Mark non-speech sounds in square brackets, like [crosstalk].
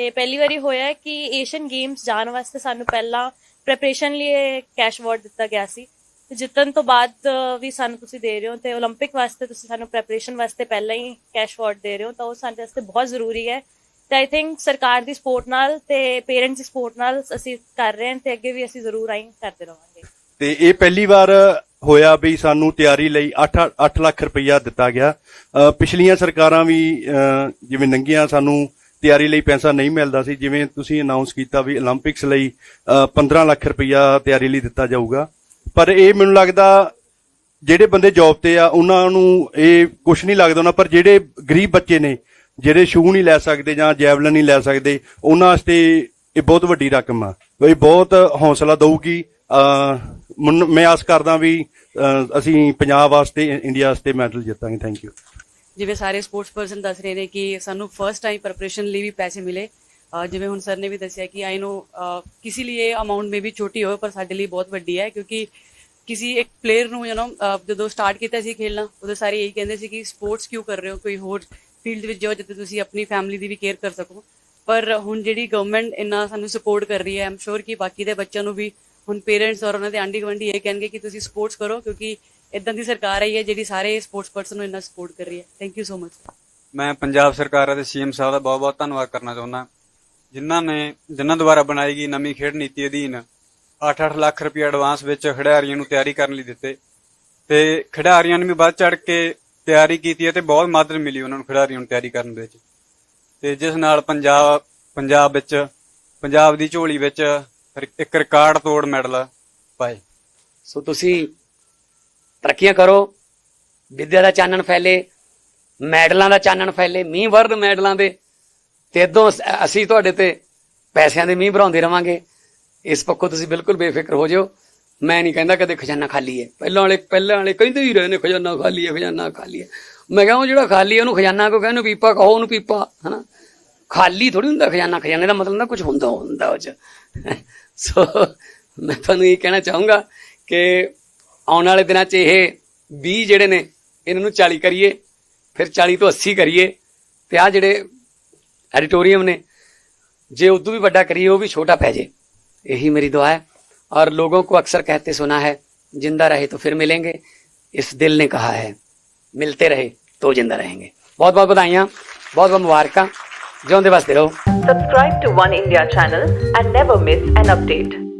ਤੇ ਪਹਿਲੀ ਵਾਰੀ ਹੋਇਆ ਹੈ ਕਿ ਏਸ਼ੀਅਨ ਗੇਮਸ ਜਾਣ ਵਾਸਤੇ ਸਾਨੂੰ ਪਹਿਲਾਂ ਪ੍ਰੈਪਰੇਸ਼ਨ ਲਈ ਕੈਸ਼ ਅਵਾਰਡ ਦਿੱਤਾ ਗਿਆ ਸੀ ਤੇ ਜਿੱਤਣ ਤੋਂ ਬਾਅਦ ਅ, ਵੀ ਸਾਨੂੰ ਤੁਸੀਂ ਦੇ ਰਹੇ ਹੋ ਤੇ 올림픽 ਵਾਸਤੇ ਤੁਸੀਂ ਸਾਨੂੰ ਪ੍ਰੈਪਰੇਸ਼ਨ ਵਾਸਤੇ ਪਹਿਲਾਂ ਹੀ ਕੈਸ਼ ਅਵਾਰਡ ਦੇ ਰਹੇ ਹੋ ਤਾਂ ਉਹ ਸਾਡੇ ਵਾਸਤੇ ਬਹੁਤ ਜ਼ਰੂਰੀ ਹੈ ਤੇ ਆਈ ਥਿੰਕ ਸਰਕਾਰ ਦੀ ਸਪੋਰਟ ਨਾਲ ਤੇ ਪੇਰੈਂਟਸ ਦੀ ਸਪੋਰਟ ਨਾਲ ਅਸੀਂ ਕਰ ਰਹੇ ਹਾਂ ਤੇ ਅੱਗੇ ਵੀ ਅਸੀਂ ਜ਼ਰੂਰ ਆਈ ਕਰਦੇ ਰਹਾਂਗੇ ਤੇ ਇਹ ਪਹਿਲੀ ਵਾਰ ਹੋਇਆ ਵੀ ਸਾਨੂੰ ਤਿਆਰੀ ਲਈ 8 8 ਲੱਖ ਰੁਪਈਆ ਦਿੱਤਾ ਗਿਆ ਅ, ਪਿਛਲੀਆਂ ਸਰਕਾਰਾਂ ਵੀ ਅ, ਜਿਵੇਂ ਨੰਗੀਆਂ ਸਾਨੂੰ ਤਿਆਰੀ ਲਈ ਪੈਸਾ ਨਹੀਂ ਮਿਲਦਾ ਸੀ, ਜਿਵੇਂ ਤੁਸੀਂ ਅਨਾਉਂਸ ਕੀਤਾ ਵੀ 올림픽ਸ ਲਈ 15 ਲੱਖ ਰੁਪਇਆ ਤਿਆਰੀ ਲਈ ਦਿੱਤਾ ਜਾਊਗਾ। ਪਰ ਇਹ ਮੈਨੂੰ ਲੱਗਦਾ ਜਿਹੜੇ ਬੰਦੇ ਜੌਬ ਤੇ ਆ, ਉਹਨਾਂ ਨੂੰ ਇਹ ਕੁਝ ਨਹੀਂ ਲੱਗਦਾ ਉਹਨਾਂ, ਪਰ ਜਿਹੜੇ ਗਰੀਬ ਬੱਚੇ ਨੇ, ਜਿਹੜੇ ਸ਼ੂ ਨਹੀਂ ਲੈ ਸਕਦੇ ਜਾਂ ਜੈਵਲਨ ਨਹੀਂ ਲੈ ਸਕਦੇ, ਉਹਨਾਂ ਵਾਸਤੇ ਇਹ ਬਹੁਤ ਵੱਡੀ ਰਕਮ ਆ। ਇਹ ਬਹੁਤ ਹੌਸਲਾ ਦਊਗੀ। ਮੈਂ ਆਸ ਕਰਦਾ ਵੀ ਅਸੀਂ ਪੰਜਾਬ ਵਾਸਤੇ, ਇੰਡੀਆ ਵਾਸਤੇ ਮੈਡਲ ਜਿੱਤਾਂਗੇ। ਥੈਂਕ ਯੂ ਜਿਵੇਂ ਸਾਰੇ ਸਪੋਰਟਸ ਪਰਸਨ ਦੱਸ ਰਹੇ ਨੇ ਕਿ ਸਾਨੂੰ ਫਰਸਟ ਟਾਈਮ ਪ੍ਰੈਪਰੇਸ਼ਨ ਲਈ ਵੀ ਪੈਸੇ ਮਿਲੇ। ਜਿਵੇਂ ਹੁਣ ਸਰ ਨੇ ਵੀ ਦੱਸਿਆ ਕਿ ਆਈ ਨੋ ਕਿਸੇ ਲਈ ਇਹ ਅਮਾਉਂਟ ਮੇ ਵੀ ਛੋਟੀ ਹੋਵੇ, ਪਰ ਸਾਡੇ ਲਈ ਬਹੁਤ ਵੱਡੀ ਹੈ, ਕਿਉਂਕਿ ਕਿਸੇ ਇੱਕ ਪਲੇਅਰ ਨੂੰ ਯੂ نو ਜਦੋਂ ਸਟਾਰਟ ਕੀਤਾ ਸੀ ਖੇਲਣਾ, ਉਦੋਂ ਸਾਰੇ ਇਹੀ ਕਹਿੰਦੇ ਸੀ ਕਿ ਸਪੋਰਟਸ ਕਿਉਂ ਕਰ ਰਹੇ ਹੋ? ਕੋਈ ਹੋਰ ਫੀਲਡ ਵਿੱਚ ਜਾਓ ਜਿੱਥੇ ਤੁਸੀਂ ਆਪਣੀ ਫੈਮਿਲੀ ਦੀ ਵੀ ਕੇਅਰ ਕਰ ਸਕੋ। ਪਰ ਹੁਣ ਜਿਹੜੀ ਗਵਰਨਮੈਂਟ ਇੰਨਾ ਸਾਨੂੰ ਸਪੋਰਟ ਕਰ ਰਹੀ ਹੈ ਆਮ ਸ਼ੋਰ ਕਿ ਬਾਕੀ ਦੇ ਬੱਚਿਆਂ ਨੂੰ ਵੀ, ਹੁਣ ਪੇਰੈਂਟਸ ਔਰ ਉਹਨਾਂ ਦੇ ਆਂਢੀ ਗੁਆਂਢੀ ਇਹ ਕਹਿਣਗੇ ਕਿ ਤੁਸੀਂ ਸਪੋਰਟਸ ਕਰੋ, ਕਿਉਂਕਿ ਇਦਾਂ ਦੀ ਸਰਕਾਰ ਆਈ ਹੈ ਜਿਹੜੀ ਸਾਰੇ ਸਪੋਰਟਸ ਪਰਸਨ ਨੂੰ ਇੰਨਾ ਸਪੋਰਟ ਕਰ ਰਹੀ ਹੈ। ਥੈਂਕ ਯੂ ਸੋ ਮਚ ਮੈਂ ਪੰਜਾਬ ਸਰਕਾਰ ਅਤੇ ਸੀਐਮ ਸਾਹਿਬ ਦਾ ਬਹੁਤ-ਬਹੁਤ ਧੰਨਵਾਦ ਕਰਨਾ ਚਾਹੁੰਦਾ। ਜਿਨ੍ਹਾਂ ਨੇ ਜਿਨ੍ਹਾਂ ਦੁਆਰਾ ਬਣਾਈ ਗਈ ਨਵੀਂ ਖੇਡ ਨੀਤੀ ਅਧੀਨ 8-8 ਲੱਖ ਰੁਪਏ ਐਡਵਾਂਸ ਵਿੱਚ ਖਿਡਾਰੀਆਂ ਨੂੰ ਤਿਆਰੀ ਕਰਨ ਲਈ ਦਿੱਤੇ। ਤੇ ਖਿਡਾਰੀਆਂ ਨੇ ਵੀ ਵੱਧ ਚੜ ਕੇ ਤਿਆਰੀ ਕੀਤੀ ਹੈ ਤੇ ਬਹੁਤ ਮਦਦ ਮਿਲੀ ਉਹਨਾਂ ਨੂੰ ਖਿਡਾਰੀਆਂ ਨੂੰ ਤਿਆਰੀ ਕਰਨ ਵਿੱਚ। ਤੇ ਜਿਸ ਨਾਲ ਪੰਜਾਬ ਪੰਜਾਬ ਵਿੱਚ ਪੰਜਾਬ ਦੀ ਝੋਲੀ ਵਿੱਚ ਇੱਕ ਰਿਕਾਰਡ ਤੋੜ ਮੈਡਲ ਪਾਏ। ਸੋ ਤੁਸੀਂ ਤਰੱਕੀਆਂ ਕਰੋ। ਵਿੱਦਿਆ ਦਾ ਚਾਨਣ ਫੈਲੇ, ਮੈਡਲਾਂ ਦਾ ਚਾਨਣ ਫੈਲੇ ਮੀਂਹ ਵਰਦ ਮੈਡਲਾਂ ਦੇ। ਤੇ ਇਦੋਂ ਅਸੀਂ ਤੁਹਾਡੇ ਤੇ ਪੈਸਿਆਂ ਦੇ ਮੀਂਹ ਭਰਾਉਂਦੇ ਰਵਾਂਗੇ। ਇਸ ਪੱਖੋਂ ਤੁਸੀਂ ਬਿਲਕੁਲ ਬੇਫਿਕਰ ਹੋ ਜਿਓ। ਮੈਂ ਨਹੀਂ ਕਹਿੰਦਾ ਕਦੇ ਖਜ਼ਾਨਾ ਖਾਲੀ ਹੈ। ਪਹਿਲਾਂ ਵਾਲੇ ਪਹਿਲਾਂ ਵਾਲੇ ਕਹਿੰਦੇ ਹੀ ਰਹੇ ਨੇ, ਖਜ਼ਾਨਾ ਖਾਲੀ ਹੈ, ਖਜ਼ਾਨਾ ਖਾਲੀ ਹੈ। ਮੈਂ ਕਹਾਂ ਉਹ ਜਿਹੜਾ ਖਾਲੀ ਹੈ, ਉਹਨੂੰ ਖਜ਼ਾਨਾ ਕੋ ਕਹਿੰਦੇ ਪੀਪਾ ਕਹੋ, ਉਹਨੂੰ ਪੀਪਾ, ਹਨਾ? ਖਾਲੀ ਥੋੜੀ ਹੁੰਦਾ ਖਜ਼ਾਨਾ। ਖਜ਼ਾਨੇ ਦਾ ਮਤਲਬ ਨਾ ਕੁਝ ਹੁੰਦਾ ਹੁੰਦਾ ਉਹ ਚ। [laughs] ਸੋ ਮੈਂ ਤੁਹਾਨੂੰ ਇਹ ਕਹਿਣਾ ਚਾਹੂੰਗਾ ਕਿ ਆਉਣ ਵਾਲੇ ਦਿਨਾਂ 'ਚ ਇਹ 20 ਜਿਹੜੇ ਨੇ ਇਹਨਾਂ ਨੂੰ 40 ਕਰੀਏ ਫਿਰ 40 ਤੋਂ 80 ਕਰੀਏ ਤੇ ਆ ਜਿਹੜੇ ਐਡੀਟੋਰੀਅਮ ਨੇ ਜੇ ਉਦੋਂ ਵੀ ਵੱਡਾ ਕਰੀਏ ਉਹ ਵੀ ਛੋਟਾ ਪੈ ਜੇ यही मेरी दुआ है और लोगों को अक्सर कहते सुना है जिंदा रहे तो फिर मिलेंगे इस दिल ने कहा है मिलते रहे तो जिंदा रहेंगे बहुत बहुत बधाइयां बहुत बहुत मुबारक जिंदे बसते रहो subscribe to one India channel and never miss an update